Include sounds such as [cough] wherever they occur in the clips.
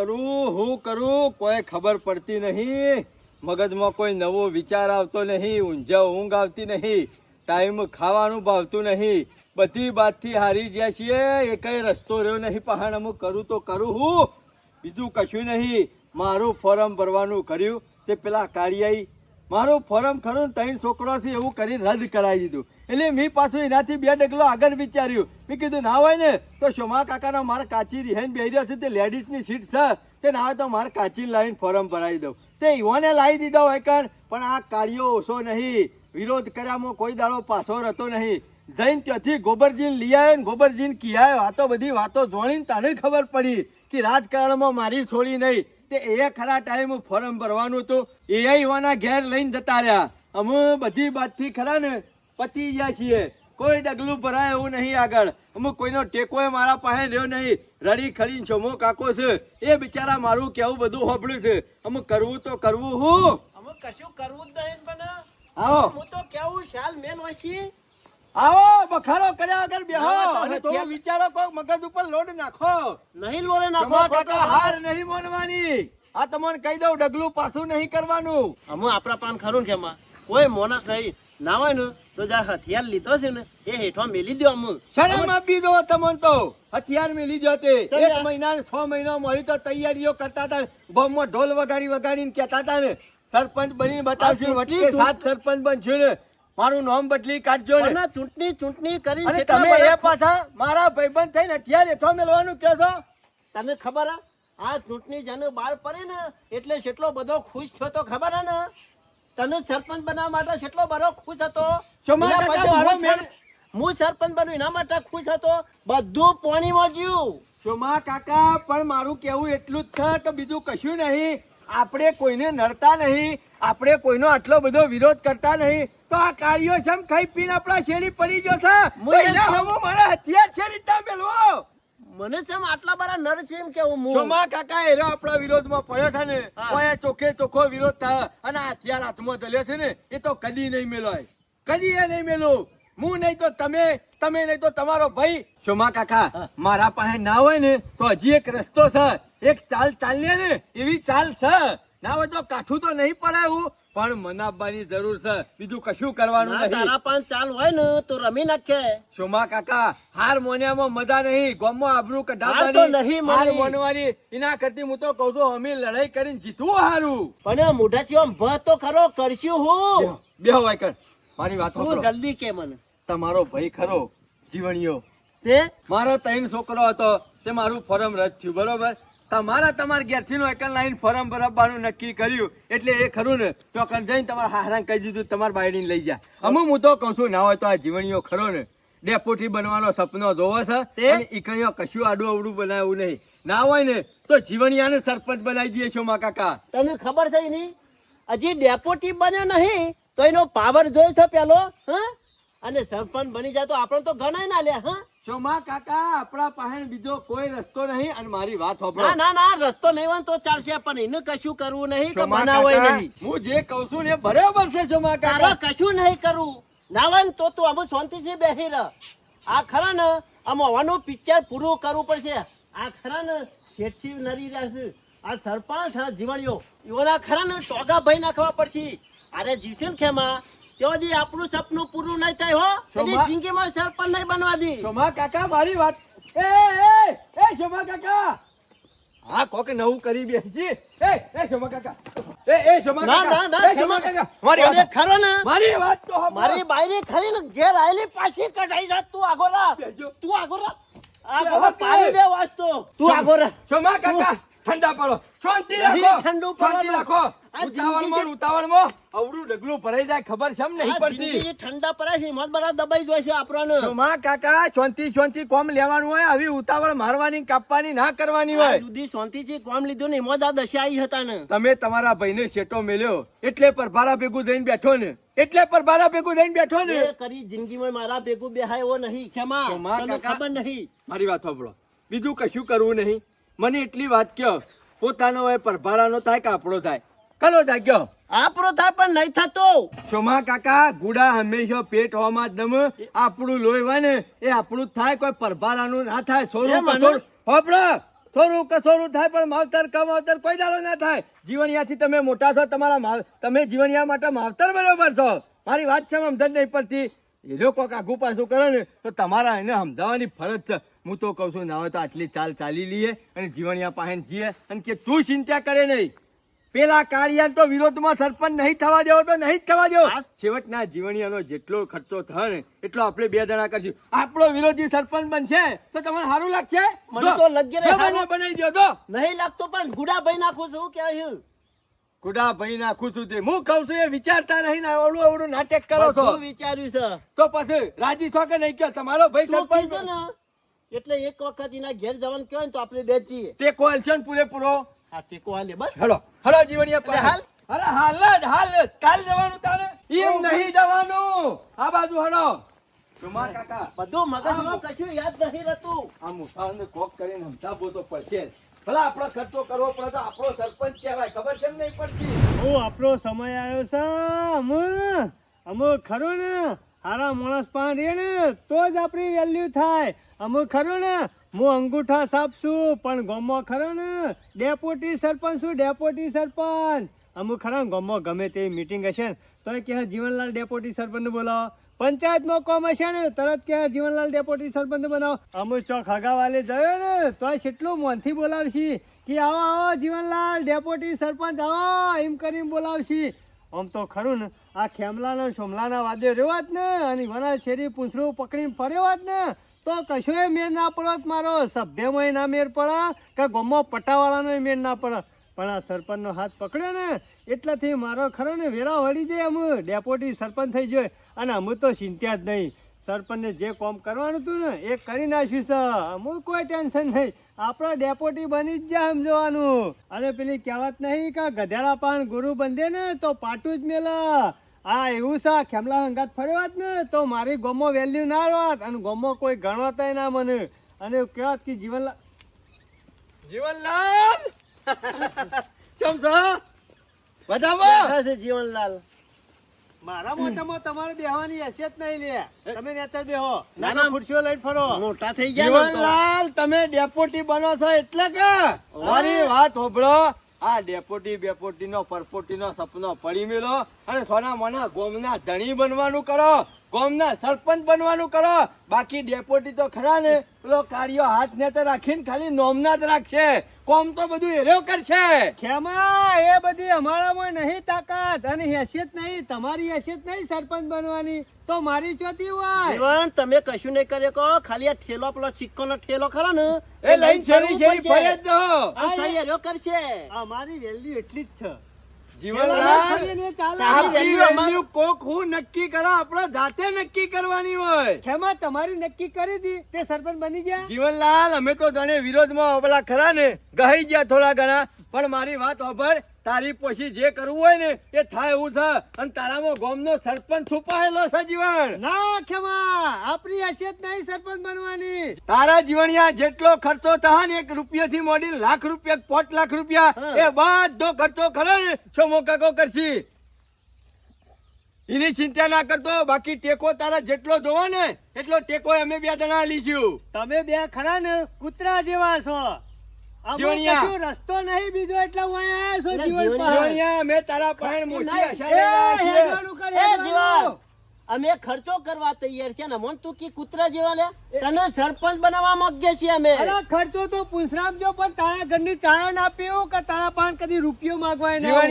કરું, હું કરું, કોઈ ખબર પડતી નહીં. મગજમાં કોઈ નવો વિચાર આવતો નહીં, ઊંઝા ઊંઘ આવતી નહીં, ટાઈમ ખાવાનું ભાવતું નહીં. બધી વાતથી હારી ગયા છીએ, એ કઈ રસ્તો રહ્યો નહીં પહાણ અમુક કરું તો કરું હું. બીજું કશું નહીં. મારું ફોર્મ ભરવાનું કર્યું, તે પેલા કાળિયાઈ મારું ફોર્મ ખરું ત્રણ છોકરાથી એવું કરીને રદ કરાવી દીધું. એટલે મેં પાછું એનાથી બે ડગલો આગળ વિચાર્યું. મેં કીધું, ના હોય ને, તો શોમા કાકાના મારે કાચી રહેન બેહી રહ્યો છે, તે લેડીઝની સીટ છે. તે ના હોય તો મારે કાચી લાવીને ફોર્મ ભરાવી દઉં. તે યુવાને લાવી દીધો હોય કણ, પણ આ કાળિયો ઓછો નહીં. વિરોધ કર્યામાં કોઈ દાડો પાછો રહેતો નહીં. જઈને ત્યાંથી ગોબરજીને લઈ આવ્યો ને ગોબરજીને કિયાયો આ તો બધી વાતો જોડીને તને ખબર પડી કે રાજકારણમાં મારી છોડી નહીં. તે એ ખરા ટાઈમ ફોર્મ ભરવાનું હતું. એ હોવાના ઘેર લઈને જતા રહ્યા. અમે બધી બાતથી ખરા ને પતી ગયા છીએ. કોઈ ડગલું ભરાય એવું નહીં આગળ. અમુક કોઈનો ટેકો મારા પાસે રહ્યો નહીં. રડી ખડીને છમો કાકો છે. એ બિચારા મારું કેવું બધું હોબળ્યું છે. અમુક કરવું તો કરવું હું. અમુક કશું કરવું જ નહીં પણ આવો. હું તો કેવું શાલ મેન હોય છે? આવો બખારો કર્યા વગર બેહો. અને થોડો વિચારો કોક મગજ ઉપર લોડ નાખો. નહીં લોરે નાખો કાકા હાર નહીં માનવાની. આ તમને કહી દઉં ડગલું પાછું નહીં કરવાનું. અમે આપણા પાન ખરું કે કોઈ મોનસ નહીં. ના હોય ને તો જા હથિયાર લીધો છે ને એ હેઠો મેલી દો અમુ શરમ આપી દો તમને તો હથિયાર મેલી દો તે. એક મહિના ને છ મહિના મળી તો તૈયારીઓ કરતા હતા. ગામમાં ઢોલ વગાડી વગાડીને કહેતા હતા ને સરપંચ બની બતાવશું વટી સાત સરપંચ બનશું ને મારું નામ બદલી કાઢજો ને. ચૂંટણી ચૂંટણી કરી તમે એ પાછા મારા ભાઈબંધ થઈને અત્યારે હેઠો મેળવાનું કહો છો? તને ખબર? આ ચૂંટણી જેને બહાર પડે ને એટલે કેટલો બધો ખુશ થયો તો ખબર હે ને? તને સરપંચ બનાવવા માટે કેટલો બધો ખુશ હતો? હું સરપંચ બન્યું એના માટે ખુશ હતો? બધું પાણીમાં જ્યું ચોમા કાકા પણ મારું કેવું એટલું જ છે કે બીજું કશું નહીં. આપણે કોઈને નડતા નહીં. આપણે કોઈનો આટલો બધો વિરોધ કરતા નહીં. તો આ કાર્યો છે ખાઈ પીને આપણા શેરી પડી ગયો છે. મને હમો મારા હથિયાર છે રીતના મેલવો મને સેમ આટલા બધા નર છે એમ કેવું હું સોમા કાકા એરો આપણા વિરોધમાં પડ્યો છે ને ઓય ચોખે ચોખ્ખો વિરોધ થાય અને આ હથિયાર હાથમાં ધલ્યો છે ને એ તો કદી નહીં મેલોય કદી એ નહીં મેલો હું નહીં તો તમે તમે નહીં તો તમારો ભાઈ. સોમા કાકા મારા પાસે ના હોય ને તો હજી એક રસ્તો છે. એક ચાલ ચાલીએ ને એવી ચાલ છે. ના હોય તો કાઠું તો નહીં પડે એવું પણ મનાવવાની જરૂર છે. બીજું કશું કરવાનું નહીં. તારા પાંચ ચાલ હોય ને તો રમી નાખે. શોમા કાકા હાર મોન્યામાં મજા નહીં. ગોમમાં આબરૂ કઢાવવાની નહીં. હાર મોનવાની એના કરતી હું તો કહું છું અમે લડાઈ કરીને જીતવું હારું. પણ મોઢા આમ ભ તો ખરો કરશું હું. બે હોય કર. મારી વાત હું જલ્દી કે મને. તમારો ભાઈ ખરો જીવણીયો તે મારો તૈન છોકરો હતો તે મારું ફોરમ રદ થયું બરોબર? તમારા તમારા ઘેરથી નો એકલ લાઈન ફોરમ ભરવાનું નક્કી કર્યું. એટલે એ ખરું ને? તો કણ જઈને તમારા હારાને કહી દીધું તમારા બાયડીને લઈ જા. અમુક હું તો કહું છું ના હોય તો આ જીવણીઓ ખરો ને? ડેપોટી બનવાનો સપનો જોવો છે તે? ઈકણીઓ કશું આડું અવડું બનાવ્યું નહીં. ના હોય ને તો જીવણિયાને સરપંચ બનાવી દઈએ છો મા કાકા. તને ખબર છે એની? હજી ડેપોટી બન્યો નહીં તો એનો પાવર જોયો છો પેલો હા? અને સરપંચ બની જાય તો આપણે તો ગણાય ના લે હા? ચોમા કાકા આપણા પાસે બીજો કોઈ રસ્તો નહીં અને મારી વાત ના ના ના રસ્તો નહીં હોય તો ચાલશે પણ એને કશું કરવું નહીં કે ચોમા નહીં. હું જે કહું છું ને બરાબર છે ચોમા કાકા. કશું નહીં કરવું. ના હોય ને તો તું અમુ શાંતિથી બેસી રહ. આ ખરા ને આમ હવાનું પિક્ચર પૂરું કરવું પડશે. આ ખરા ને શેઠસી નરી રહ્યા આ સરપંચ હા જીવણીઓ એઓના ખરા ને ટોગા ભાઈ નાખવા પડશે. અરે જીવશે ને ખેમા. ત્યાં આપણું સપનું પૂરું નહીં થાય હો. એની જિંદગીમાં સરપંચ નહીં બનવા દી. ચોમા કાકા મારી વાત એ એ એ ચોમા કાકા! હા કોક નવું કરી બેસી એ એ ચોમા કાકા. એ એ ચોમા કાકા. ના ના ના ચોમા કાકા. મારી વાત ખરો ને? મારી વાત તો મારી બાયરી ખરી ને ઘેર આયેલી પાછી કઢાઈ જા તું આગો રા તું આગો રા બેહો પાડી દે વાસ્તો. તું આગો રા ચોમા કાકા. ઠંડા પડો. શાંતિ રાખો. ઠંડુ શાંતિ રાખો. ઉતાવળમાં ઉતાવળમાં અવડું ડગલું ભરાઈ જાય ખબર છે નહીં પડતી. ઠંડા પડે છે હિંમત બરા દબાઈ જોઈ છે આપણને. માં કાકા શાંતિ શાંતિ કોમ લેવાનું હોય આવી ઉતાવળ મારવાની કાપવાની ના કરવાની હોય. સુધી શાંતિથી કોમ લીધું ને હિંમત આ દશા આવી હતા ને. તમે તમારા ભાઈને શેટો મેલ્યો એટલે પરભારા ભેગું જઈને બેઠો ને. એટલે પરભારા ભેગું જઈને બેઠો ને. કરી જિંદગીમાં મારા ભેગું બેહાય એવો નહીં. ખેમા ખબર નહીં. મારી વાત સાંભળો. બીજું કશું કરવું નહીં. મને એટલી વાત કહો પોતાનો હોય પરભારાનો થાય કે આપણો થાય? કલો થાય કયો આપણો થાય પણ નહીં થતો. સોમા કાકા ગુડા હંમેશા પેટ હોવામાં જ નમ આપણું લોહી હોય ને એ આપણું થાય. કોઈ પરભારાનું ના થાય. સોરું કઠોળ હોપડો થોડું કસોરું થાય પણ માવતર કમાવતર કોઈ દાડો ના થાય. જીવણિયાથી તમે મોટા છો તમારા માવ- તમે જીવણિયા માટે માવતર બરોબર છો. મારી વાત છે સમજણ નહીં પડતી. એ લોકો આગુ પાછું કરે ને તો તમારા એને સમજાવવાની ફરજ છે. હું તો કહું છું ના હોય તો આટલી ચાલ ચાલી લઈએ અને જીવણિયા પાસે જઈએ અને કે તું ચિંતા કરે નહીં. પેલા કાર્યાન તો વિરોધમાં સરપંચ નહીં થવા દેવો તો નહીં જ થવા દેવો. છેવટના જીવણિયાનો જેટલો ખર્ચો થાય ને એટલો આપણે બે જણા કરશું. આપણો વિરોધી સરપંચ બનશે તો તમને સારું લાગશે? મને તો લગ્ય બનાવી દો તો નહીં લાગતો પણ ગુડા ભાઈ નાખું છું કે અહીં કુડા ભાઈ ના ખુશું તે. હું કહું છું એ વિચારતા નહીં ને અવળું અવળું નાટક કરો છો. વિચાર્યું છે. તો પછી રાજી છો કે નહીં કે તમારો ભાઈ સરપંચ એટલે એક વખત એના ઘેર જવાનું કહે ને તો આપણે બે જઈએ ટેકો હાલ છે ને પૂરેપૂરો. હા ટેકો હાલે બસ. હલો. હલો જીવણીયા હાલ? અરે હાલ જ હાલ જ. કાલ જવાનું તારે? એમ નહીં. જવાનું. આ બાજુ હલો. ચુમા કાકા. બધું મગજમાં કશું યાદ નહીં રહેતું. આ મુસાફરને કોક કરીને સમજાવવો તો પડશે ભલા આપણો ખર્ચો કરવો પડે તો આપણો સરપંચ કહેવાય. ખબર છે ને નહીં પડતી? ઓ આપણો સમય આવ્યો છે. અમુ અમુ ખરું ને? હારા માણસ પાન રે ને તો જ આપણી વેલ્યુ થાય. અમુ ખરું ને? હું અંગૂઠા સાપશું પણ ગોમો ખરો ને? ડેપોટી સરપંચ છું ડેપોટી સરપંચ. અમુક ખરા, ગોમો ગમે તે મીટિંગ હશે ને તો કે જીવનલાલ ડેપોટી સરપંચ બોલાવો. પંચાયતમાં કોમ હશે ને, તરત કે જીવનલાલ ડેપોટી સરપંચ બનાવો અમુક ચોક હગાવાલે જયો ને તો કેટલું મોનથી બોલાવશી? કે આવો આવો જીવનલાલ ડેપોટી સરપંચ, આવો, એમ કરીને બોલાવશી. આમ તો ખરું ને, આ ખેમલાના સોમલાના વાદ્યો જ ને, અને વના શેરી પૂંછડું પકડીને ફર્યો જ ને. તો કશોય મેળ ના પડત મારો. સભ્યમાં ના મેળ પડે કે ગોમો પટાવાળાનો મેળ ના પડે. પણ આ સરપંચનો હાથ પકડ્યો ને, એટલાથી મારો ખરો ને વેરા વળી જાય અમુ ડેપોટી સરપંચ થઈ જાય અને અમુ તો ચિંત્યા જ નહીં. સરપંચને જે કામ કરવાનું હતું ને, એ કરી નાખ્યું છે. અમુ કોઈ ટેન્શન નહીં. આપણો ડેપોટી બની જ જાય સમજવાનું અને પેલી કહેવત નહીં કે ગધેડા પાન ગુરુ બંધે ને, તો પાટું જ મેલે. આ એવું છે. ખેમલા હંગાત ફર્યો હોત ને તો મારી ગોમો વેલ્યુ ના હોત અને ગોમો કોઈ ગણવાતાય ના મને. અને કહેવત કે જીવન જીવનલાલ? [laughs] કેમ છો? બધામાં છે જીવનલાલ. મારા મોચામાં તમારે બેહવાની હેસિયત નહીં લે. તમે નેતર બેહો. નાના ના. ખુરશીઓ લઈને ફરો. મોટા થઈ ગયા. જીવનલાલ તમે ડેપોટી બનો છો એટલે કે? મારી વાત હોભળો. આ ડેપોટી બેપોટી નો પરપોટી નો સપનો પડી મેલો અને સોના મોના ગોમના ધણી બનવાનું કરો. ગોમના સરપંચ બનવાનું કરો. બાકી ડેપોટી તો ખરા ને. પેલો કાર્યો હાથ ને તો રાખીને ખાલી નોમના જ રાખશે. કોમ તો બધું એર્યો કરશે. ખેમા એ બધી અમારામાં નહીં તાકાત અને હેસિયત નહીં. તમારી હેસિયત નહીં સરપંચ બનવાની. તો મારી ચોથી હોય. જીવન તમે કશું નહીં કરે કહો. ખાલી આ ઠેલો પેલો સિક્કોનો ઠેલો ખરો ને. એ લઈને શેરી શેરી ફરવું ફરે જ દો આ સહી હર્યો કરશે. અમારી વેલ્યુ એટલી જ છે. જીવનલાલ કોક હું નક્કી કરો આપણે જાતે નક્કી કરવાની હોય. ખેમા તમારી નક્કી કરી હતી તે સરપંચ બની ગયા. જીવનલાલ અમે તો તને વિરોધમાં પેલા ખરા ને ગહી ગયા થોડા ઘણા પણ મારી વાત હોભળ તારી પછી જે કરવું હોય ને એ થાય એવું થાય અને તારામાં ગોમનો સરપંચ છુપાયેલો છે જીવન. ના ખેમા આપણી હેસિયત નહીં સરપંચ બનવાની. તારા જીવણિયા જેટલો ખર્ચો થાય ને એક રૂપિયાથી મોડી લાખ રૂપિયા પોટ લાખ રૂપિયા એ બધો ખર્ચો ખરો ને છો કાકો કરશી. એની ચિંતા ના કરતો બાકી ટેકો તારા જેટલો જોવો ને એટલો ટેકો અમે બે જણા લીધું. તમે બે ખરા ને કૂતરા જેવા છો. જીવણિયા. રસ્તો નહીં બીજો એટલે હું અહીંયા આવ્યા છો પર. જીવણિયા અમે તારા પાસે મોટી. આશા એ, અમે ખર્ચો કરવા તૈયાર છે ને મન તું કે કૂતરા જેવા લે? તને સરપંચ બનાવવા માંગીએ છીએ અમે. અરે ખર્ચો તો પૂછરામ જો પણ તારા ઘરની ચારણ આપ્યું કે તારા પાન કદી રૂપિયો માંગવા ના?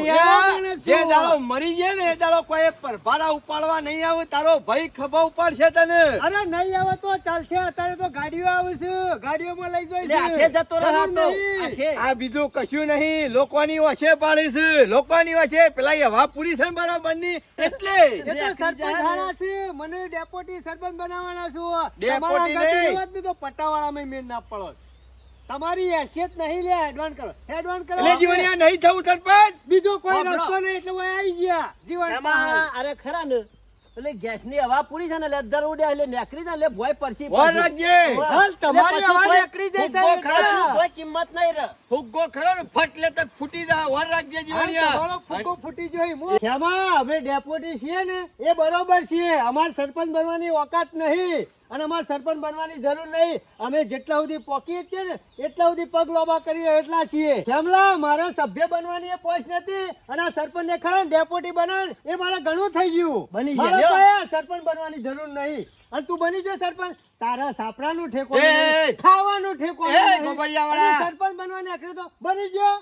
જે દાડો મરી જાય ને એ દાડો કોઈ પરભારા ઉપાડવા નહીં આવે તારો ભાઈ ખભા ઉપાડશે તને. અરે નહીં આવે તો ચાલશે અત્યારે તો ગાડીઓ આવે છે ગાડીઓમાં લઈ જાય આખે જતો રહે જરૂર તો નહીં. આખે. આ બીજું કશું નહીં લોકોની વચ્ચે પાડી છે લોકોની વચ્ચે પેલા હવા પૂરી છે બરાબરની એટલે. સરપંચ જાય છે. મને ડેપોટી સરપંચ બનાવવાના છું. તમારા જ નહીં તો પટ્ટાવાળામાં મેળ ના પડો. તમારી હેસિયત નહીં લે એડવાન્સ કરો. એડવાન્સ કરો. એટલે નહીં થવું સરપંચ. બીજો કોઈ રસ્તો નહીં એટલે ઓય આવી ગયા. જીવન અરે ખરા ને. એટલે ગેસની હવા પૂરી છે ને એટલે દર ઉડે એટલે નેકરી જાય એટલે ભોય પરસી. હાલ તમારી હવા નેકરી જાય સાહેબ, ખરા, કોઈ કિંમત નહીં રહે. ફુગ્ગો ખરો ને ફટ લે તક ફૂટી જા વર રાખજે જીવણિયા. તમારો ફુગ્ગો ફૂટી જોઈ મુ શ્યામા અમે ડેપ્યુટી છીએ ને એ બરોબર છીએ. અમારે સરપંચ બનવાની ઓકાત નહીં. અને અમારે સરપંચ બનવાની જરૂર નહીં. અમે જેટલા સુધી પોકીએ છીએ ને એટલા સુધી પગ લોબા કરીએ એટલા છીએ. કેમલા મારા સભ્ય બનવાની એ પોચ નથી અને આ સરપંચ ને ખરા ડેપોટી બનાવે એ મારે ઘણું થઈ ગયું. બની ગયો સરપંચ બનવાની જરૂર નહીં. અને તું બની જો સરપંચ. તારા સાપરાનું નું ઠેકો ખાવાનું! અને સરપંચ બનવાની આખરે તો બની ગયો.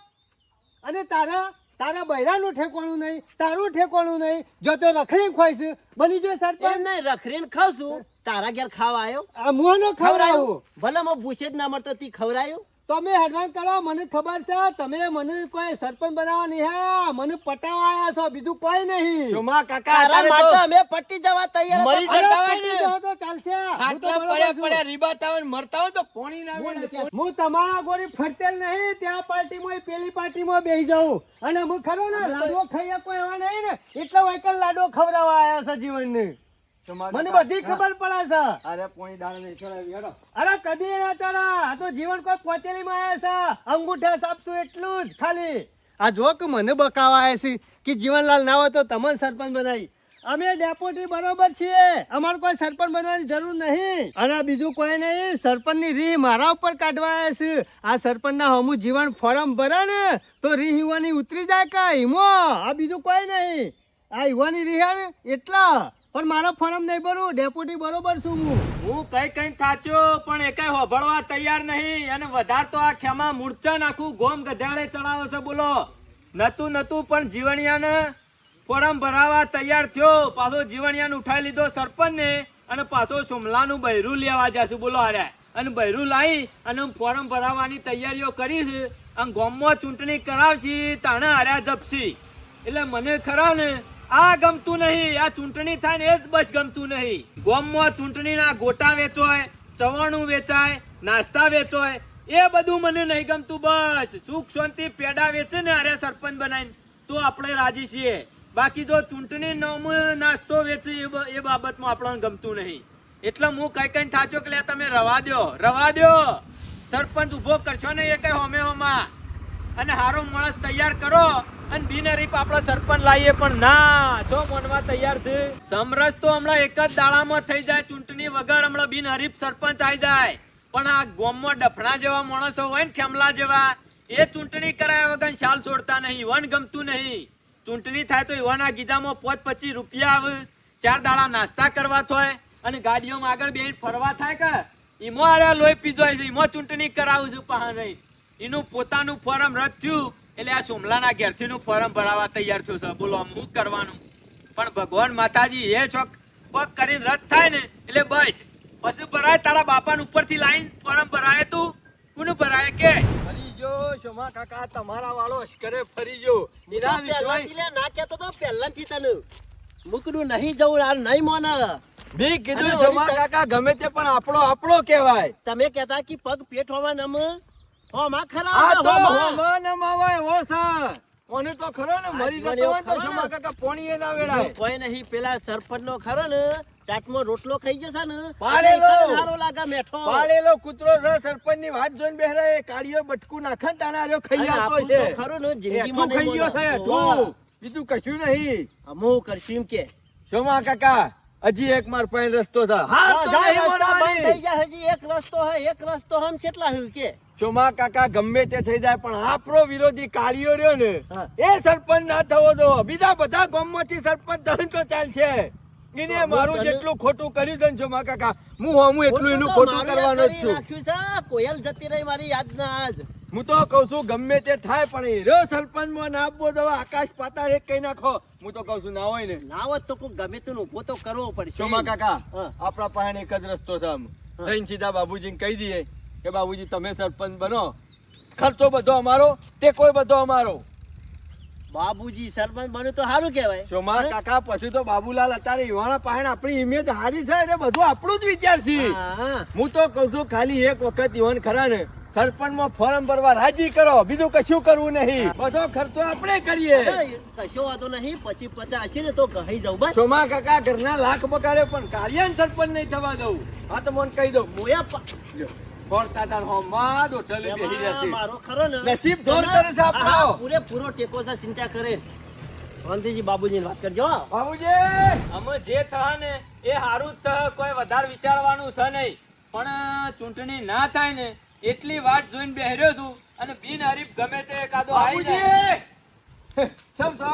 અને તારા તારા બૈરાનું ઠેકોણું નહીં તારું ઠેકોણું નહીં જો તો રખડી ખોઈશ બની જો સરપંચ. નહીં રખડીને ખાવ છું તારા ઘેર ખાવા આવ્યો? આ મોનો ખવડાયું ભલે મો ભૂસે જ ના મળતો તી ખવડાયું? તમે હેડવાન કરો મને ખબર છે તમે મને કોઈ સરપંચ બનાવવા નહીં આયા મને પટાવવા આવ્યા છો બીજું કોઈ નહીં. જોમા કાકા અરે અત્યારે તો અમે પટી જવા તૈયાર મરી. જતા તો ચાલશે. હું આટલા પડ્યા પડ્યા રીબાતા હોય મરતા હોય તો પોણી ના હું હું તમારા ગોરી ફરતેલ નહીં ત્યાં પાર્ટીમાં પેલી પાર્ટીમાં બેસી જાઉં. અને હું ખરો ને લાડવો ખાઈએ કોઈ એવા નહીં ને એટલા વાયકલ લાડવો ખવડાવવા આયા છે જીવનને. મને બધી ખબર પડે છે. અરે કોઈ દાળ નહીં ચડાવી અરે કદી ના ચડા. આ તો જીવન કોઈ પહોંચેલીમાં આવ્યા છે. અંગૂઠા સાપતું એટલું જ ખાલી. આ જો કે મને બકાવા આવે છે કે જીવનલાલ ના હોય તો તમને સરપંચ બનાવી. અમે ડેપોટી બરોબર છીએ. અમારે કોઈ સરપંચ બનવાની જરૂર નહીં. અને આ બીજું કોઈ નહીં. સરપંચની રી મારા ઉપર કાઢવા આવ્યા છે. આ સરપંચના હમું જીવન ફોરમ ભરે ને તો રી યુવાની ઉતરી જાય કા હિમો આ બીજું કોઈ નહીં. આ યુવાની રી હે ને એટલા. પણ મારો ફોરમ નહીં ભરું, ડેપ્યુટી બરોબર છું હું. હું કઈ કઈ થાચ્યો પણ એ કઈ હોભળવા તૈયાર નહીં. અને વધારે તો આ ખેમા મૂર્છા નાખું, ગોમ ગધાડે ચડાવે છે, બોલો. નતું નતું પણ જીવણિયાને ફોરમ ભરાવા તૈયાર થયો. પાછો જીવણિયાને ઉઠાઈ લીધો સરપંચ ને અને પાછો સોમલાનું બૈરું લેવા જશું, બોલો અરે અને બૈરું લાવી અને ફોરમ ભરાવાની તૈયારીઓ કરીશ અને ગોમમાં ચૂંટણી કરાવશી, તાણે હાર્યા જપશી. એટલે મને ખરા ને આ ગમતું નહીં, આ ચૂંટણી થાય ને એ જ બસ ગમતું નહીં. ગોમમાં ચૂંટણીના ગોટા વેચોય, ચવાણું વેચાય, નાસ્તા વેચોય, એ બધું મને નહીં ગમતું બસ. સુખ શાંતિ પેડા વેચે ને અરે સરપંચ બનાવીને. તો આપણે રાજી છીએ. બાકી જો ચૂંટણી નોમ નાસ્તો વેચે એ બાબતમાં આપણને ગમતું નહીં. એટલે હું કઈ કઈ થાચો કે તમે રવા દ્યો. રવા દ્યો. સરપંચ ઊભો કરશો ને એ કઈ હોમે હોમાં. અને હારો માણસ તૈયાર કરો. અને બિનહરીફ આપણો સરપંચ લાવીએ પણ ના, જો મોનવા તૈયાર છે. સમરસ તો હમણાં એક જ દાડામાં થઈ જાય, ચૂંટણી વગર હમણાં બિનહરીફ સરપંચ આવી જાય. પણ આ ગોમમાં ડફણા જેવા માણસો હોય ને ખેમલા જેવા, એ ચૂંટણી કરાયા વગર શાલ છોડતા નહીં, વન ગમતું નહીં. ચૂંટણી થાય તો યુવાના ગીધામાં પોચ પચીસ રૂપિયા આવે. ચાર દાડા નાસ્તા કરવા થાય અને ગાડીઓમાં આગળ બે ફરવા થાય કે? ઈમો આરે લોહી પીધો ઈમો ચૂંટણી કરાવું છું પહા નહીં એનું પોતાનું ફોરમ રદ થયું. એટલે આ સોમલાના ઘેરથી નું ફોરમ ભરાવા તૈયાર થયું છે. બોલો આમ શું કરવાનું? પણ ભગવાન માતાજી એ ચોક પગ કરીને રદ થાય ને એટલે બસ. પછી ભરાય તારા બાપાને ઉપરથી લાઈન ફોરમ ભરાય તું? કોનું ભરાય કે? ફરી જો શોમા કાકા તમારા વાળો અશ્કરે ફરી જો. મીરા વિશ્વાસ ના કેતો તો પહેલાથી તને. મુકડું નહીં જવું આ નહીં મોને. બી કીધું જમા કાકા ગમે તે પણ આપણો આપણો કહેવાય. તમે કહેતા કે પગ પેટ હોવા નમ. હોમાં ખરા આ તો હોમાં. હોમાં ન માવાય એવો છે મને તો ખરો ને મરી જતો હોય તો એવો ખરો ને. શોમા કાકા પોણી ના વેળાય કોઈ નહીં પેલા સરપંચ નો ખરો ને ચાટમાં રોટલો ખાઈ જશે ને લાગે મેઠો. પાળેલો કૂતરો છે સરપંચની વાટ જોઈને બેહરે એ બટકું નાખે ને તાણે આર્યો ખાઈ આવતો છે. તો ને જિંદગીમાં ખાઈ ગયો છે મોના. બીજું કશું નહીં. અમુક કરશું એમ કે. શોમા કાકા? હજી એક માર પાસે રસ્તો છે. હા જાય. થઈ હજી એક રસ્તો હે એક રસ્તો હમ કેટલા હે કે? ચોમા કાકા ગમે તે થઈ જાય પણ આપણો વિરોધી કાળીઓ રહ્યો ને એ સરપંચ ના થવો દો બીજા બધા ગામમાંથી સરપંચ થાય તો ચાલશે. એને મારું જેટલું ખોટું કર્યું છે ને શોમા કાકા હું હમું એટલું એનું ખોટું મારું કરવાનો જ છું. કોયલ જતી રહી મારી યાદ ના આજ. હું તો કઉ છું ગમે તે થાય પણ એ રહ્યો સરપંચમાં ના આપવો તો આકાશ પાતાળ એક કઈ નાખો. હું તો કઉ છું ના હોય ને. ના હોત તો કોઈ ગમે તેનું ઊભો તો કરવો પડશે. શોમા કાકા. આપણા પાસે એક જ રસ્તો છે આમ. જઈને સીધા બાબુજીને કહી દઈએ કે બાબુજી તમે સરપંચ બનો. ખર્ચો બધો અમારો તે કોઈ બધો અમારો. બાબુજી સરપંચ બન્યું તો સારું કહેવાય. હે? કાકા પછી તો બાબુલાલ અત્યારે યુવાના પાસે આપણી ઇમેજ હારી છે એટલે બધું આપણું જ વિચાર છે હું તો કઉ છું ખાલી એક વખત યુવાન ખરા ને સરપંચમાં ફોર્મ ભરવા રાજી કરો બીજું કશું કરવું નહીં. બધો ખર્ચો આપણે કરીએ. કશો વાંધો નહીં પછી પચાસ ને તો કહી જાઉં બસ. સોમા કાકા ઘરના લાખ બગાડે પણ કાર્ય સરપંચ નહીં થવા દઉં. આ તો મને કહી દઉં મોયા પા- ફોડતા તાર હોમમાં દોઢલે બેસી એમાં જતી મારો ખરો ને. નસીબ દોર કરે છે આપણો. હા, પૂરેપૂરો ટેકો છે ચિંતા કરે. શાંતિજી બાબુજી વાત કરજો બાબુજી! અમે જે થા ને એ હારું જ થા કોઈ વધારે વિચારવાનું છે નહીં. પણ ચૂંટણી ના થાય ને એટલી વાત જોઈને બેહર્યો છું અને બિનહરીફ ગમે તે એકાદો આવી જાય. સમ છો?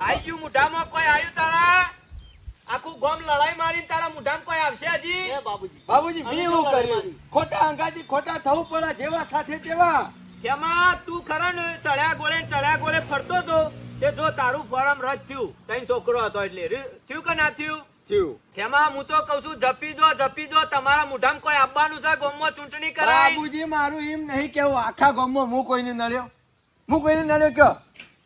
આઈ ગયું મુઢામાં કોઈ આવ્યું તારા? આખું ગોમ લડાઈ મારીને તારા મુઢામ કોઈ આવશે હજી? બાબુજી. બાબુજી મેં એવું કર્યું? ખોટા અંગાજી ખોટા થવું પડે જેવા સાથે તેવા. તેમાં તું ખરા ને ચડ્યા ગોળે ચડ્યા ગોળે ફરતો તો? તે જો તારું ફોરમ રદ થયું તઈ છોકરો હતો એટલે. થયું કે ના થયું? થયું. તેમાં હું તો કઉ છું જપી દો જપી દો તમારા મુઢામ કોઈ આવવાનું છે? ગોમમાં ચૂંટણી કરાય? બાબુજી મારું એમ નહીં કેવું આખા ગોમમાં હું કોઈને નડ્યો. હું કોઈને નડ્યો કયો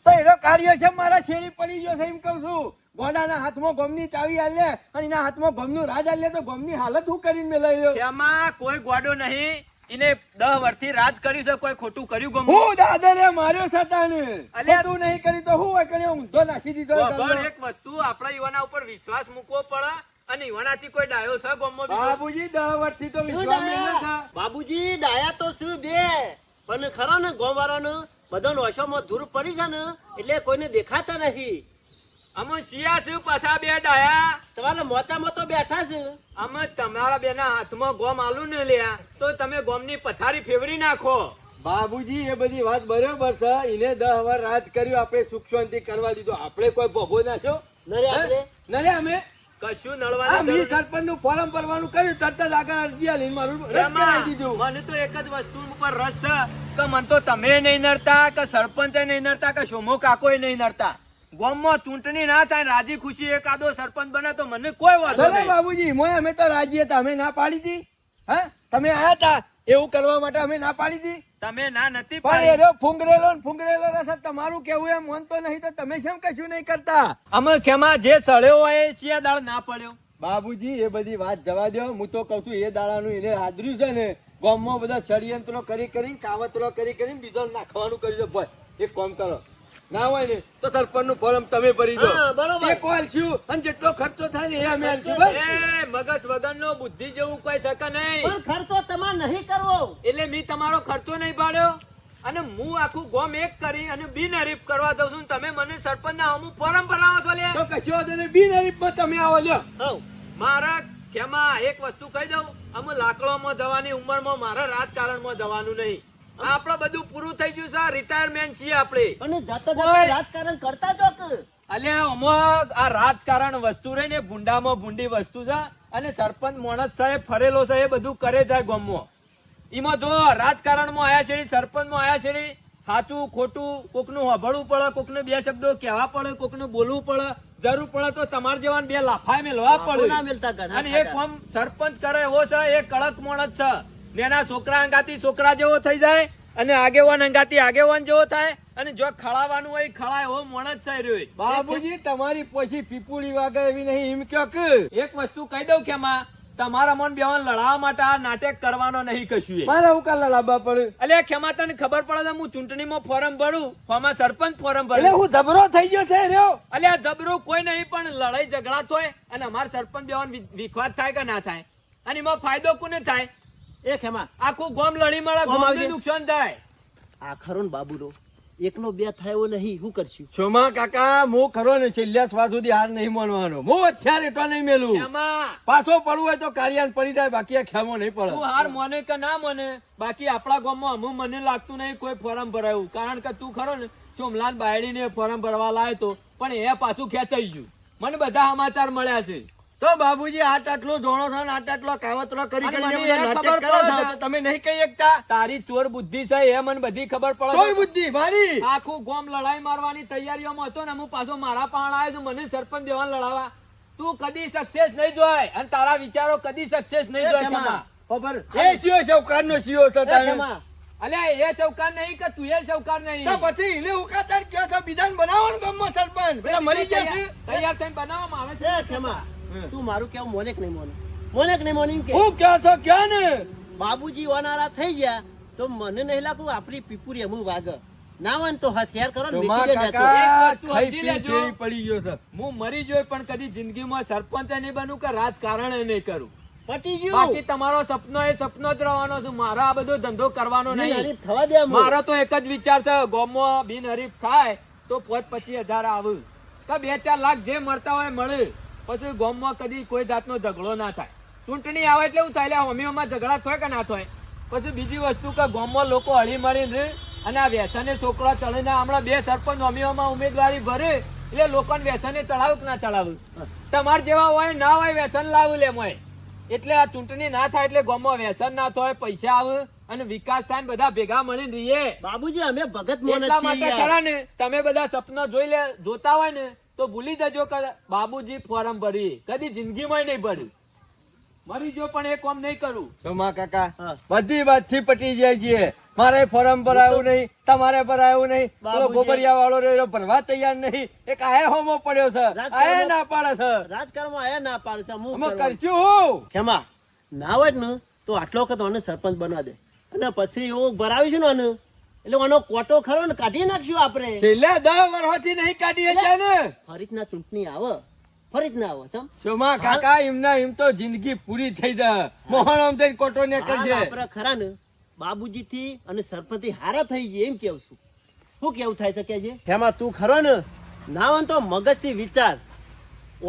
તો એનો કાર્ય છે મારા છેડી પડી ગયો છે એમ કહું છું. ગોડાના હાથમાં ગોમની ચાવી આલે અને એના હાથમાં ગોમનું રાજ આલે તો ગોમની હાલત હું કરીને મેલાયો એમાં કોઈ ગોડો નહીં. એને દહ વર્ષથી રાજ કર્યું છે કોઈ ખોટું કર્યું ગમ હું દાદરે માર્યો છતાને અલ્યા- તું નહીં કરી તો હું કર્યો ઊંધો નાખી દીધો પણ એક વસ્તુ આપણા યુવાના ઉપર વિશ્વાસ મૂકવો પડે અને યુવાનાથી કોઈ ડાયો છે ગમો બાબુજી દહ વર્ષથી તો વિશ્વાસ નહીં ડાયા? બાબુજી ડાયા તો શું બે? પણ ખરો ને ગોવાળાનો બધો નોશોમાં ધૂર પડી છે ને? એટલે કોઈને દેખાતા નથી અમે શિયા છું પાછા બે ડાયા તમારા મોચામાં તો બેઠા છે. અમે તમારા બેના હાથમાં ગોમ આલુ ને લ્યા તો તમે ગોમની પથારી ફેવરી નાખો. બાબુજી એ બધી વાત બરોબર છે. એને દહ વાર રાજ કર્યું આપણે સુખ શાંતિ કરવા દીધો. આપણે કોઈ ભોગો નાખ્યો નરે નરે અમે? કશું નળવાનું મી સરપંચનું ફોરમ ભરવાનું કર્યું તરત જ આગળ અરજી આલી મારું રદ દીધું. મને તો એક જ વસ્તુ ઉપર રસ છે કે મને તો તમે નહીં નડતા કે સરપંચ નહીં નડતા કે શોમો કાકો નહીં નડતા. ગામમાં ચૂંટણી ના થાય રાજી ખુશી એકાદો સરપંચ બને તો મને કોઈ વાંધો નહીં. બાબુજી મોય અમે તો રાજી હતા અમે ના પાડી હતી હા? તમે આયા હતા એવું કરવા માટે અમે ના પાડી હતી તમે ના નથી પણ પાડી. એનો ફુંગરેલો ને તમારું કેવું એમ માનતો નહીં તો તમે કેમ કશું નહીં કરતા? અમે ખેમાં જે સળ્યો હોય એ શિયા દાળ ના પડ્યો. બાબુજી એ બધી વાત જવા દો હું તો કઉ છું એ દાડાનું એને હાજર્યું છે ને ગામમાં બધા ષડયંત્રો કરી કરી કાવતરો કરી કરી બીજો નાખવાનું કર્યું છે. ભાઈ એક કામ કરો. ના હોય ને તો સરપંચનું ફોરમ તમે ભરી દો. બરોબર. એ કોલ છું અને જેટલો ખર્ચો થાય ને એ અમે આલશું એ મગજ વગર નો બુદ્ધિ જેવું કોઈ શકે નહીં. પણ ખર્ચો તમાર નહીં કરવો. એટલે મી તમારો ખર્ચો નહીં પાડ્યો. અને હું આખું ગોમ એક કરી અને બિનહરીફ કરવા દઉં છું. તમે મને સરપંચ ના અમુક ફોરમ ભરાવો છો લે તો કશો તને બિન હરીફમાં તમે આવો લ્યો. મારા ખેમાં એક વસ્તુ કહી દઉં. અમે લાકડોમાં જવાની ઉંમરમાં મારા રાજકારણમાં જવાનું નહીં. આપણે બધું પૂરું થઈ ગયું છે રિટાયરમેન્ટ છીએ આપણે. અને જતા જતા રાજકારણ કરતા જો અલ્યા આમાં આ રાજકારણ વસ્તુ રહી ને ભૂંડામાં ભૂંડી વસ્તુ છે અને સરપંચ માણસ સાહેબ ફરેલો છે એ બધું કરે જાય ગામમાં. એમાં જો રાજકારણમાં આયા છે સરપંચમાં આયા છે સાચું ખોટું કોકનું હભળવું પડે કોકને બે શબ્દો કહેવા પડે કોકને બોલવું પડે જરૂર પડે તો તમારે જેવા બે લાફાય મેળવા પડે. અને એ ખાધા. કોમ સરપંચ કરે એવો છે એ કડક મોણસ છે. ને એના છોકરા અંગાતી છોકરા જેવો થઈ જાય અને આગેવાન અંગાતી આગેવાન જેવો થાય. અને જો ખળાવાનું હોય ખળાય હો મોણ જ થઈ રહ્યો બાબુજી તમારી પછી પીપુડી વાગે એવી નહીં એમ કયો કે? એક વસ્તુ કહી દઉં કે માં તમારા મન બેવાન લડાવવા માટે આ નાટક કરવાનો નહીં કશું મારે હું કાલે લડાવવા પડે? એટલે ખેમા તને ખબર પડે છે હું ચૂંટણીમાં ફોરમ ભરું ફોર્મમાં સરપંચ ફોરમ એટલે ભરું હું ધબરો થઈ ગયો છે રહ્યો. અલ્યા જબરું કોઈ નહીં પણ લડાઈ ઝઘડા થાય અને અમારા સરપંચ બેવાન વિખવાદ થાય કે ના થાય? અને એમાં ફાયદો કોને થાય? એ ખેમા. આખું ગોમ લડી મળે ગોમ ગોમને નુકસાન થાય. આ ખરો ને બાબુરો એકનો બે થાય નહીં શું કરશું? છોમા કાકા હું ખરો ને છેલ્લા શ્વાસ સુધી હાર નહીં માનવાનો. હું અત્યારે તો નહીં મેલું. પાછો પડવું હોય તો કાર્યાન પડી જાય બાકી આ ખેમો નહીં પડે. તું હાર મને કે ના મને બાકી આપણા ગામમાં અમુક મને લાગતું નહીં કોઈ ફોરમ ભરાયું. કારણ કે તું ખરો ને સોમલાલ બાયડીને ફોરમ ભરવા લાવ્યો તો પણ એ પાછું ખેંચાઈ ગયું. મને બધા સમાચાર મળ્યા છે. તો બાબુજી આટ આટલો ઢોળો છો ને આટ આટલો કાવતરો કરી કરીને નાટક કરો છો. તમે નહીં કહી શકતા. તારી ચોર બુદ્ધિ છે એ મને બધી ખબર પડે ચોર બુદ્ધિ મારી! આખું ગોમ લડાઈ મારવાની તૈયારીઓમાં હતો ને હું પાછો મારા પાણ આવ્યો છું મને સરપંચ દેવાન લડાવા તું કદી સક્સેસ નહીં જોય અને તારા વિચારો કદી સક્સેસ નહીં જોય. ખબર? એ ચિયો શૌકાર નો ચિયો. ખેમા. અલ્યા એ ચૌકાર નહીં કે તું એ ચૌકાર નહીં? તો પછી એને ઉકાતાર છો બીજાને બનાવવાનું ગમમાં સરપંચ. મરી ગયા તૈયાર થઈને બનાવવામાં આવે છે. તું મારું કેવું મોને કે નહીં મોને. મોને કે નહીં મોને કે. હું કયો છો? કયો ને? બાબુજી ઓનારા થઈ ગયા તો મને નહીં લાગતું આપણી પીપુરી અમુ વાગ. ના હોય તો હથિયાર કરો ને સમજી લેજો. પડી ગયો સર હું મરી જોઈ પણ કદી જિંદગીમાં સરપંચ નહીં બનું કે રાજકારણ નહીં કરું. પટી ગયું. બાકી તમારો સપનો એ સપનો જ રહેવાનો છે. મારો આ બધો ધંધો કરવાનો નહીં. થવા દે મારો તો એક જ વિચાર છે. ગોમમાં બિનહરીફ થાય તો પોત પચીસ હજાર આવું. કે બે ચાર લાખ જે મળતા હોય મળે. પછી ગોમમાં કદી કોઈ જાતનો ઝઘડો ના થાય. ચૂંટણી આવે એટલે એવું થાય હોમીઓમાં ઝઘડા થાય કે ના થાય? પછી બીજી વસ્તુ કે ગોમમાં લોકો હળી મળીને રહે અને આ વ્યસને છોકરા ચડીને હમણાં બે સરપંચ હોમીઓમાં ઉમેદવારી ભરે એટલે લોકોને વ્યસને ચડાવું કે ના ચડાવું? તમારે જેવા હોય ના હોય વ્યસન લાવું લે મોય એટલે આ ચૂંટણી ના થાય એટલે ગામમાં વ્યસન ના થાય પૈસા આવે અને વિકાસ થાય બધા ભેગા મળીને રહીએ. બાબુજી અમે ભગત મોટા એટલા માટે ખરા ને? તમે બધા સપના જોઈ લે જોતા હોય ને? તો ભૂલી જજો કે બાબુજી ફોરમ ભરી. કદી જિંદગીમાં નહીં ભર્યું. મરી જો પણ એ કોમ નહીં કરું. સોમા કાકા બધી વાતથી પટી જાય છે. મારે ફોરમ ભરાયું નહીં તમારે ભરાયું નહીં. પેલો ગોબરિયા વાળો રહ્યો ભરવા તૈયાર નહીં. એક આયા હોમો પડ્યો છે. આયે ના પાડે છે. રાજકારણમાં આયા ના પાડશે હું અમે કરશું હું? ના હોય ને તો આટલો વખત મને સરપંચ બનવા દે. અને પછી હું ભરાવીશું ને આને, એટલે આનો કોટો ખરો ને કાઢી નાખશું આપણે. છેલ્લા દસ વર્ષથી નહીં કાઢી છે ને? ફરીતના ચૂંટણી આવે. ફરીત ના આવે ચમ. ચોમા કાકા એમના એમ તો જિંદગી પૂરી થઈ જાય. મોહન આમ થઈને કોટો ને કરજે આપણે ખરા ને. બાબુજી થી અને સરપંચ હારા થઈ ગઈ એમ કેવું છું. શું કેવું થાય શકે છે એમાં તું ખરો ને? ના તો મગજથી વિચાર.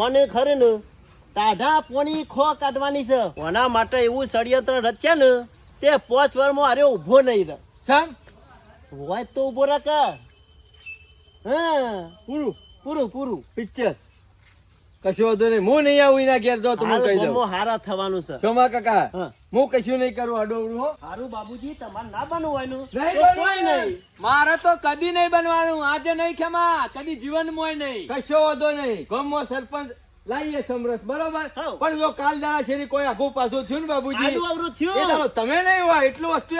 ઓને ખરે ને તાઢા પોણી ખો કાઢવાની છે. ઓના માટે એવું ષડયંત્ર રચ્યા ને તે પોચ વર્મો અરે ઊભો નહીં રહે. સમ હોય તો ઊભો રાખ હા પૂરું પૂરું પૂરું પિક્ચર કશું વાંધો નહીં. હું નહીં આવું એના ઘેર જો તમે કહી દઉં. હારા થવાનું છે. સોમા કાકા હા. કશું નહીં કરું આડોવડું હો. હારું બાબુજી તમારે ના બનવાનું હોય નહીં કોઈ નહીં. મારે તો કદી નહીં બનવાનું. આજે નહીં ખેમા કદી જીવનમાં નહીં. કશો વાંધો નહીં. ગમો સરપંચ. લાવીએ સમરસ બરોબર? પણ જો કાલ દાડા છે કોઈ આઘું પાછું થયું ને બાબુજી? તમે નહીં હોય એટલું વસ્તુ.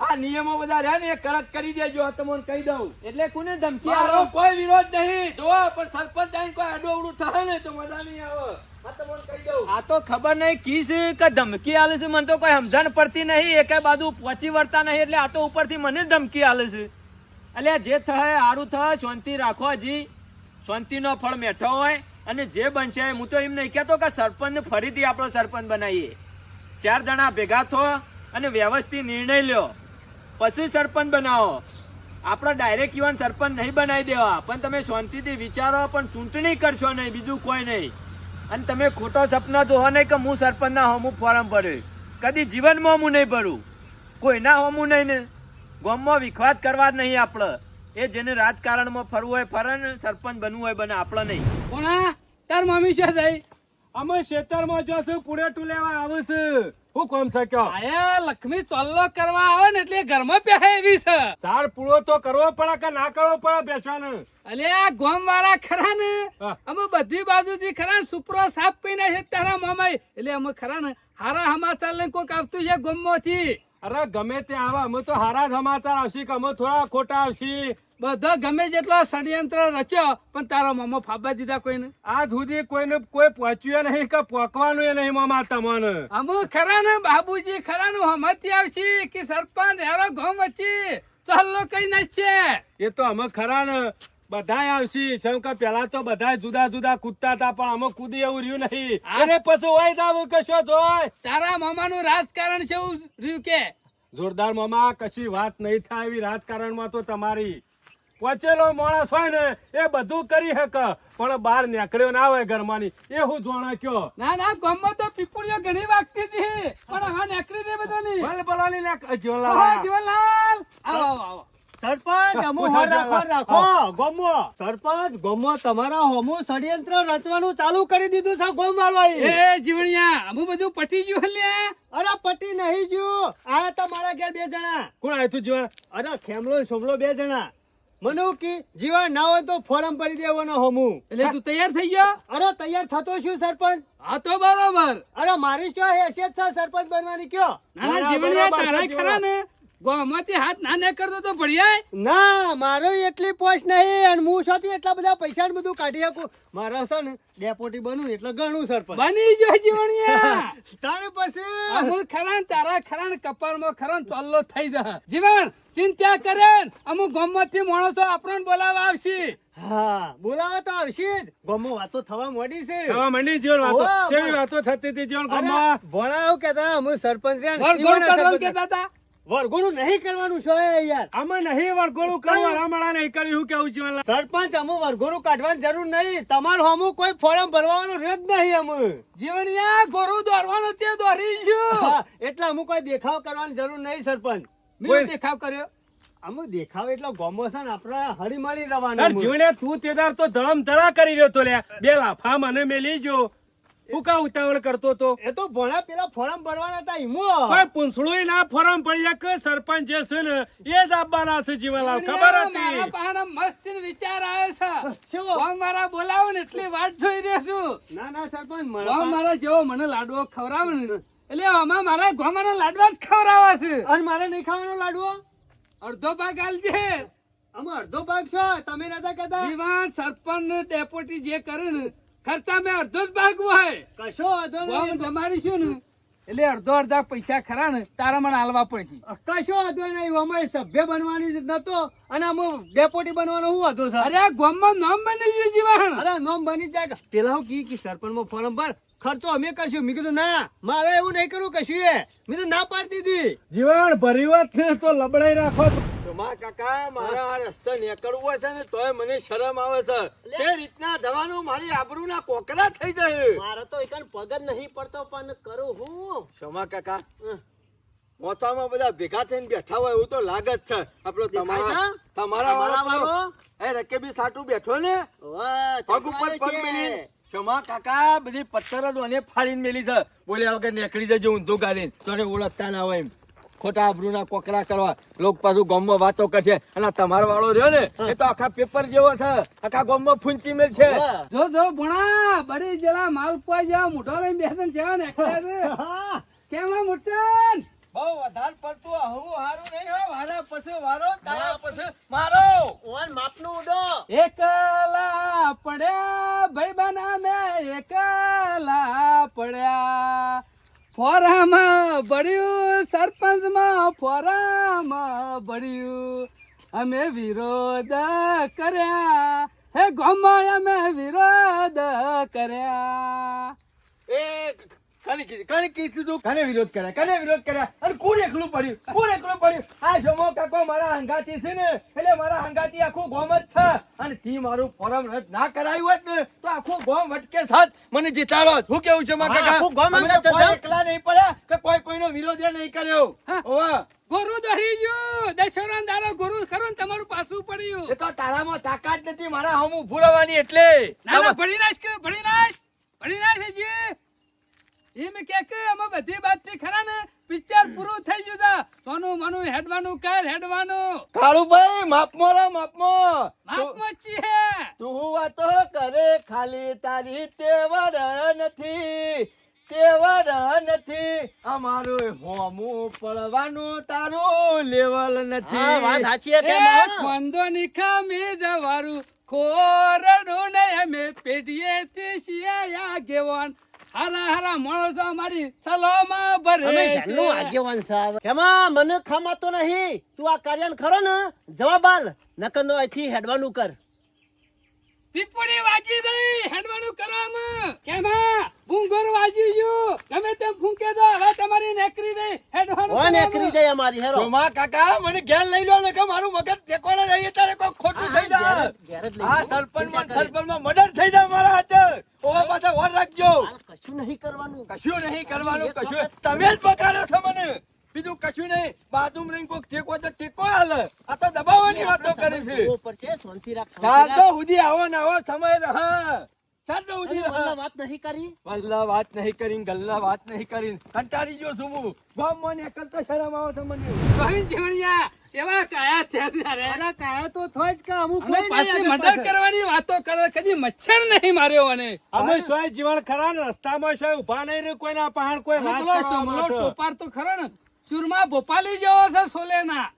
આ નિયમો બધા રહ્યા ને એ કડક કરી દેજો તમને કહી દઉં. એટલે કોને ધમકી મારો કોઈ વિરોધ નહીં. જો પણ સરપંચ આઈને કોઈ આડું થાય ને તો મજા નહીં આવે. આ તો ખબર નહીં કી છે કે ધમકી આલે છે મને તો કોઈ સમજણ પડતી નહીં. એકે બાજુ પહોંચી વળતા નહીં એટલે આ તો ઉપરથી મને ધમકી આલે છે. એટલે જે થાય સારું થાય શાંતિ રાખો હજી. શાંતિનો ફળ મેઠો હોય. અને જે બનશે હું તો એમ નહીં કહેતો કે સરપંચને ફરીથી આપણો સરપંચ બનાવીએ. ચાર જણા ભેગા થો અને વ્યવસ્થિત નિર્ણય લ્યો. પછી સરપંચ બનાવો. આપણે ડાયરેક્ટ યુવાન સરપંચ નહીં બનાવી દેવા, પણ તમે શાંતિથી વિચારો, પણ ચૂંટણી કરશો નહીં, બીજું કોઈ નહીં. અને તમે ખોટો સપના જોવો નહીં કે હું સરપંચના હોમું ફોરમ ભર્યું. કદી જીવનમાં હું નહીં ભરું કોઈના હોમું નહીં ને? ગામમાં વિખવાદ કરવા જ નહીં આપણે. એ જેને રાજકારણમાં ફરવું હોય ફરે ને સરપંચ બનવું હોય બને આપણે નહીં. કોણા તાર મમ્મી છે જઈ અમે ખેતરમાં જોશું પૂરે લેવા આવું છું. હું કોમ શક્યો આયા લક્ષ્મી ચોલ્લો કરવા આવે ને એટલે ઘરમાં પહે એવી છે. તાર પૂરો તો કરવો પડે કે ના કરવો પડે બેસવાનું? અલે આ ગોમ વાળા ખરા ને? અમે બધી બાજુથી ખરા ને સુપરો સાફ પીને છે તારા મામા. એટલે અમે ખરા ને હારા સમાચાર લઈને કોક આવતું છે ગોમમાંથી. અરે ગમે તે આવે અમે તો હારા સમાચાર આવશે કે અમે થોડા ખોટા આવશે. બધા ગમે જેટલો ષડયંત્ર રચ્યો પણ તારા મામા ફાબા દીધા કોઈને? આ સુધી કોઈને કોઈ પહોંચ્યું નહીં કે પોકવાનું એ નહીં મામા તમને. અમે ખરા ને બાબુજી ખરા નું હમતી આવશે કે સરપંચ હેરો ઘઉં વચ્ચે. ચાલો કઈ નાખશે એ તો અમે ખરા ને. બધાય આવશે. કે પેલા તો બધા જુદા જુદા કૂદતા હતા પણ અમે કૂદી એવું રહ્યું નહીં. અને પછી હોય તો આવું કશો જોય તારા મામાનું રાજકારણ છે એવું રહ્યું કે? જોરદાર મામા કશી વાત નહીં થાય એવી રાજકારણમાં તો તમારી. વચેલો માણસ હોય ને એ બધું કરી શકે પણ બહાર નીકળ્યો ના હોય ઘરમાંની એ હું જોણા કયો? ના ના ગામમાં તો પીપળીઓ ઘણી વાગતી હતી પણ હવે નીકળી દે બધાની. ભલે ભલાની જીવનલાલ! આવો આવો આવો. સરપંચ અમુ પૂછો રાખો. રાખો ગોમો. સરપંચ ગોમો તમારા હોમો ષડયંત્ર રચવાનું ચાલુ કરી દીધું છે ગોમ વાળાએ. એ જીવણિયા અમુ બધું પટી ગયું લ્યા? અરે પટી નહીં ગયું. આ તમારા ઘેર બે જણા. કોણ આવ્યું તું જીવન અરે ખેમલો સોમલો બે જણા. મને કે જીવન ના હોય તો ફોરમ ભરી દેવાનો હોમું. એટલે તું તૈયાર થઈ ગયો? અરે તૈયાર થતો શું સરપંચ? હા તો બરોબર. અરે મારી શું હેસિયત છે સરપંચ બનવાની કયો? ના ના જીવણિયા તારા ખરા ને. ગોમાંથી હાથ ના ને કરતો તો ભણ્યા ના મારો એટલી પોસ્ટ નહીં અને હું સાથે એટલા બધા પૈસા ને બધું કાઢી શકું. મારા છે ને ડેપોટી બનું એટલે ઘણું સરપંચ. બની જો જીવણિયા. [laughs] તારે પછી. અમુક ખરા તારા ખરા ને કપાળમાં ખરા ચોલ્લો થઈ જા જીવણ ચિંતા કરે અમુક ગામમાંથી માણસો આપણને બોલાવા આવશે. હા બોલાવે તો આવશે જ. ગમો વાતો થવા મોડી છે. થવા માંડી જીવન વાતો. કેવી વાતો થતી હતી જીવન અરે, ભણાવ કેતા એવું અમે સરપંચ રહ્યા. કહેતા હતા? વરઘોડું નહીં કરવાનું છો યાર. અમે નહીં વરઘોડું કરવા રામણા નહીં કરી શું કેવું છું સરપંચ અમુ વરઘોડું કાઢવાની જરૂર નહીં. તમારું અમુ કોઈ ફોરમ ભરવાનો રેજ નહીં અમુ. જીવણિયા ગોરું દોરવાનું તે દોરી છું. એટલે અમુ કોઈ દેખાવ કરવાની જરૂર નહીં સરપંચ. મેં દેખાવ કર્યો? અમુ દેખાવ એટલે ગોમો છે ને આપણે હળી મળી રવાના જીવને તું તેદાર તો ધરમ ધરા કરી રહ્યો તો લે બે લાફા મને મેલી જો. હું કા ઉતાવળ કરતો તો એ તો ભણા પેલા ફોરમ ભરવાના હતા ઈમો. પણ પૂંછડું ના ફોરમ પડી કે સરપંચ જે છે ને એ જ આપવાના છે જીવાલાલ. ખબર મારા હતી પાહણે મસ્ત વિચાર આવ્યો છે? કોણ મારા બોલાવો ને એટલી વાત જોઈ રહ્યો છું. ના ના સરપંચ મારા મારા જેવો મને લાડવો ખવડાવે ને એટલે આમાં મારા ગોમાના લાડવા જ ખવડાવા છે. અને મારે નહીં ખાવાનો લાડવો? અડધો ભાગ આલજે. અમે અડધો ભાગ છો? તમે નતા કહેતા? સરપંચ ડેપ્યુટી જે કરે ને ખર્ચા મેં અડધો જ ભાગ હે. કશો વાંધો ગોમ નહીં ને એટલે અડધો અડધા પૈસા ખરા ને તારા મને હાલવા પડશે. કશો વાંધો નહીં. અમારે સભ્ય બનવાની જ નતો અને અમે ડેપોટી બનવાનો હું વાંધો સર અરે ગોમમાં નોમ બની ગયું જીવાણ અરે નોમ બની જાય પેલા હું કી કી સરપંચમાં ફોરમ ભર ખર્ચો અમે કરશું. મેં કીધું ના મારે એવું નહીં કરવું કશું એ. મેં તો ના પાડી દીધી. જીવન ભરી વાત ને તો લબડાઈ રાખો તમારા કાકા મારા આ રસ્તે નીકળવું હોય છે ને તોય મને શરમ આવે છે. તે રીતના દવાનું મારી આબરૂના કોકરા થઈ જાય. મારે તો એકન પગ જ નહીં પડતો પણ કરું હું? ક્ષમા કાકા? મોચામાં બધા ભેગા થઈને બેઠા હોય એવું તો લાગે જ છે. આપણો તમારા? તમારા વાળો વાળો? એ રકેબી સાટું બેઠો ને? પગ ઉપર પગ મેલી ક્ષમા કાકા બધી પથ્થર જ મને ફાડીને મેલી છે. બોલ્યા વગર નીકળી જજો ઊંધું ગાલીને. તને ઓળખતા ના હોય એમ. ખોટા આબરૂના કોકરા કરવા. લોક પાછું ગામમાં વાતો કરશે. અને તમારો વાળો રહ્યો ને એ તો આખા પેપર જેવો છે. આખા ગામમાં ફૂંચી મેલ છે. જો જો ભણા બડી જલા માલપુઆ જેવા મોઢો લઈને બેસન જેવા ને કેમ આ મોટન બહુ વધારે પડતું હવું હારું નહીં હો. વારા પછી વારો તારા પછી મારો. ઓન માપનું ઉડો. એકલા પડ્યા ભાઈ બના મે એકલા પડ્યા. ફોરામ ભળ્યું સરપંચમાં ફોરામાં ભળ્યું અમે વિરોધ કર્યા. હે ગોમાં અમે વિરોધ કર્યા. કને કીધું કને કીધું કને વિરોધ કર્યા? કને વિરોધ કર્યા? અને કોણ એકલું પડ્યું? કોણ એકલું પડ્યું? આ જમો કાકો મારા હંગાતી છે ને એટલે મારા હંગાતી આખું ગોમ જ છે. અને તી મારું ફોરમ રદ ના કરાયું હોત ને તો આખું ગોમ વટકે સાથ મને જીતાડો હું કેવું છે મારા કાકા? આખું ગોમ હંગાત છે, એકલા નહીં પડ્યા કે કોઈ કોઈનો વિરોધ નહીં કર્યો. ઓવા ગુરુ દહી ગયું દશરણ દારો ગુરુ ખરો ને તમારું પાછું પડ્યું. એ તો તારામાં તાકાત નથી મારા હમ ભૂરવાની એટલે. ના ના ભણી નાશ કે ભણી નાશ ભણી નાશ હજી? એમ કે કે અમે બધી બાતથી ખરા ને? પિક્ચર પૂરું થઈ ગયું છે. સોનું મનું હેડવાનું કર હેડવાનું. કાળુભાઈ માપમાં રહો માપમાં માપમાં છીએ તું વાતો કરે ખાલી તારી તેવડ નથી તેવડ નથી. અમારું હોમું પડવાનું તારું લેવલ હા વાત નથી સાચી કે કેમ હા? જવારું ખોરડો ને અમે પેઢીએથી શિયાયા ગેવન હારા હારા માણસો અમારી સલોમાં ભરે અમે છે. શાનનું આગેવાન સાહેબ. કેમાં મને ખમાતો નહીં. તું આ કાર્યન ખરો ને? જવાબ આલ. નકર નો અહીંથી હેડવાનું કર. પીપળી વાગી ગઈ હેડવાનું કરવામાં કેમાં ભૂંગર વાજી ગયું. ગમે તેમ ફૂંકે દો હવે તમારી નેકરી દે હેડવાનું ઓન નેકરી દે અમારી હેરો? જોમા કાકા મને ઘેર લઈ લો ને કે મારું મગજ ઠેકોણે રહીએ તારે કોઈ ખોટું થઈ જાય. ઘેર જ લઈ આ ચિંતા કરે. સરપંચમાં મર્ડર થઈ જાય મારા હાથે. ઓવા પાછા ઓર રાખજો. કશું નહીં કરવાનું. કશું નહીં કરવાનું કશું તમે જ પકડો છો મને. બીજું કશું નહીં. બાજુમાં રહીને કોઈક ટેકો તો ટેકો હાલે. આ તો દબાવવાની વાતો કરે છે. શાંતિ રાખ તો સુધી આવો ને આવો સમય રહે. ચાર સુધી વાત નહીં કરી. વલ્લા વાત નહીં કરીને ગલ્લા વાત નહીં કરીને. કંટાળી ગયો છું હું. ગામ મને કરતો શરમ આવો છે મને. બહેન જીવણિયા. એવા કાયા થયા ત્યારે અરે કાયા તો થોય જ કે અમુક પાછી મર્ડર કરવાની વાતો કરે કદી મચ્છર નહીં માર્યો અને અમે સોય જીવન ખરા ને રસ્તામાં સોય ઊભા નહીં રે કોઈના પહાણ કોઈ વાત કરવા ટોપાર તો ખરો ને. ચૂરમા ભોપાલી જેવો છે સોલેના.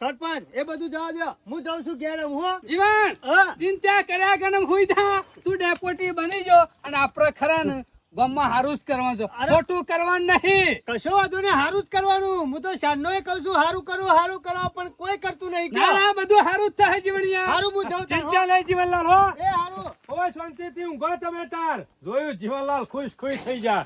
સરપંચ એ બધું જવા દો હું જાઉં છું ઘેર હું જીવન હા. ચિંતા કર્યા ગણમ હુઈ થા. તું ડેપોટી બની જો અને આપણે ખરા ને ગમમાં હારું જ કરવાનું છે. ખોટું કરવાનું નહીં. કશો વાંધો ને સારું જ કરવાનું. હું તો શાનનો કહું છું સારું કરો સારું કરો પણ કોઈ કરતું નહીં. ના ના બધું હારું જ થાય જીવણિયા. હારું હું જાઉં ચિંતા નહીં જીવનલાલ હો. એ હારું. હવે શાંતિથી ઊંઘો તમે તાર. જોયું જીવનલાલ ખુશ ખુશ થઈ જા.